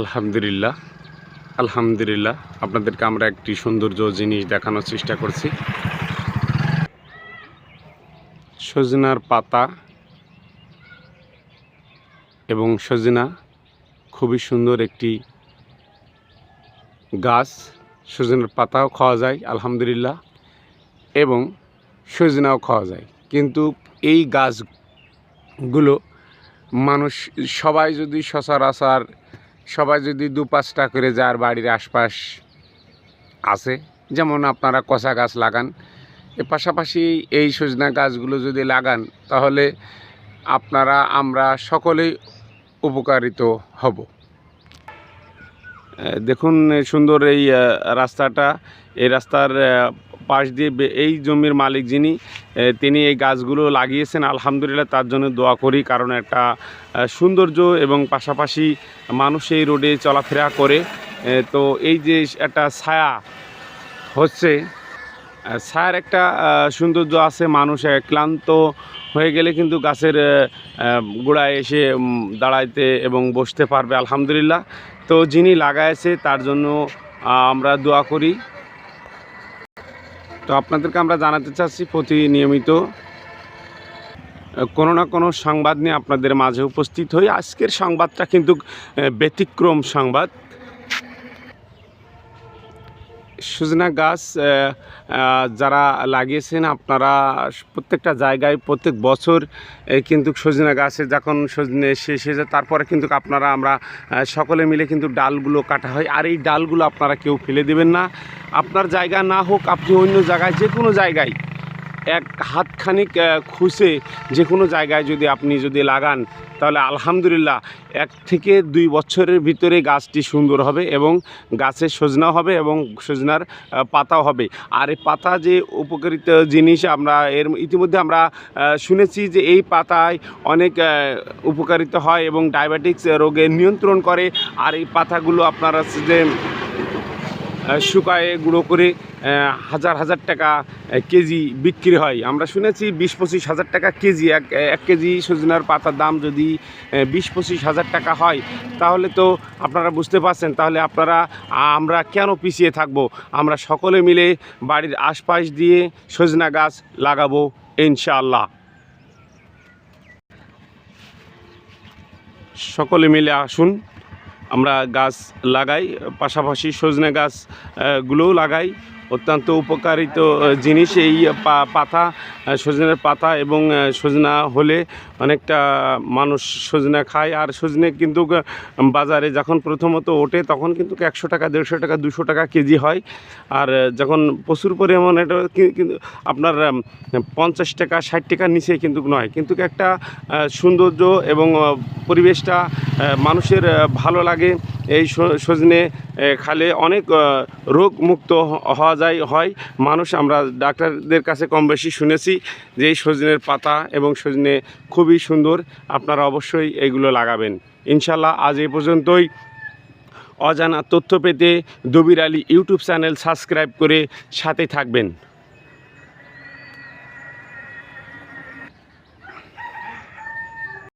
আলহামদুলিল্লাহ আলহামদুলিল্লাহ। আপনাদেরকে আমরা একটি সৌন্দর্য জিনিস দেখানোর চেষ্টা করছি। সজনার পাতা এবং সজনা খুবই সুন্দর একটি গাছ। সজনের পাতাও খাওয়া যায়, আলহামদুলিল্লাহ, এবং সজনাও খাওয়া যায়। কিন্তু এই গাছগুলো মানুষ সবাই যদি সচরাচর সবাই যদি দু পাঁচটা করে যার বাড়ির আশপাশ আছে, যেমন আপনারা কষা গাছ লাগান, এর পাশাপাশি এই সজনা গাছগুলো যদি লাগান, তাহলে আপনারা, আমরা সকলেই উপকারিত হব। দেখুন, সুন্দর এই রাস্তাটা, এই রাস্তার পাশ দিয়ে এই জমির মালিক যিনি তিনি এই গাছগুলো লাগিয়েছেন, আলহামদুলিল্লাহ তার জন্য দোয়া করি, কারণ একটা সৌন্দর্য এবং পাশাপাশি মানুষ এই রোডে চলাফেরা করে। তো এই যে একটা ছায়া হচ্ছে ছায়ার একটা সৌন্দর্য আছে, মানুষ ক্লান্ত হয়ে গেলে কিন্তু গাছের গোড়ায় এসে দাঁড়াইতে এবং বসতে পারবে, আলহামদুলিল্লাহ। তো যিনি লাগাইছে তার জন্য আমরা দোয়া করি। তো আপনাদেরকে আমরা জানাতে চাচ্ছি প্রতি নিয়মিত কোনো না কোনো সংবাদ নিয়ে আপনাদের মাঝে উপস্থিত হই। আজকের সংবাদটা কিন্তু ব্যতিক্রম সংবাদ। সজনা গাছ যারা লাগিয়েছেন, আপনারা প্রত্যেকটা জায়গায় প্রত্যেক বছর কিন্তু সজনা গাছে যখন সজনে শেষ হয়ে যায় তারপরে কিন্তু আপনারা আমরা সকলে মিলে কিন্তু ডালগুলো কাটা হয়। আর এই ডালগুলো আপনারা কেউ ফেলে দেবেন না। আপনার জায়গা না হোক, আপনি অন্য জায়গায় যে কোনো জায়গায় এক হাতখানিক খুঁজে যে কোনো জায়গায় যদি আপনি যদি লাগান, তাহলে আলহামদুলিল্লাহ এক থেকে দুই বছরের ভিতরে গাছটি সুন্দর হবে এবং গাছের সজনাও হবে এবং সজনার পাতাও হবে। আর এই পাতা যে উপকারিত জিনিস আমরা এর ইতিমধ্যে আমরা শুনেছি যে এই পাতায় অনেক উপকারিত হয় এবং ডায়াবেটিক্স রোগে নিয়ন্ত্রণ করে। আর এই পাতাগুলো আপনার যে শুকায়ে গুঁড়ো করে হাজার হাজার টাকা কেজি বিক্রি হয়। আমরা শুনেছি বিশ পঁচিশ হাজার টাকা কেজি, এক এক কেজি সজনার পাতার দাম যদি বিশ পঁচিশ হাজার টাকা হয়, তাহলে তো আপনারা বুঝতে পারছেন, তাহলে আপনারা, আমরা কেন পিছিয়ে থাকব? আমরা সকলে মিলে বাড়ির আশপাশ দিয়ে সজনা গাছ লাগাবো, ইনশাআল্লাহ। সকলে মিলে আসুন আমরা গাছ লাগাই পাশাপাশি সজনে গাছগুলোও লাগাই। অত্যন্ত উপকারিত জিনিস এই পাতা সজনের পাতা এবং সজনা হলে অনেকটা মানুষ সজনা খায়। আর সজনে কিন্তু বাজারে যখন প্রথমত ওঠে তখন কিন্তু একশো টাকা, দেড়শো টাকা, দুশো টাকা কেজি হয়। আর যখন প্রচুর পরিমাণ এটা কিন্তু আপনার পঞ্চাশ টাকা, ষাট টাকার নিচে কিন্তু নয়। কিন্তু একটা সৌন্দর্য এবং পরিবেশটা মানুষের ভালো লাগে। এই সজনে খালে অনেক রোগ মুক্ত হওয়া যায়, হয়। মানুষ আমরা ডাক্তারদের কাছে কম বেশি শুনেছি যে এই সজনের পাতা এবং সজনে খুবই সুন্দর। আপনারা অবশ্যই এগুলো লাগাবেন। ইনশাল্লাহ আজ এই পর্যন্তই। অজানা তথ্য পেতে Dabir Ali YouTube channel subscribe করে সাথে থাকবেন।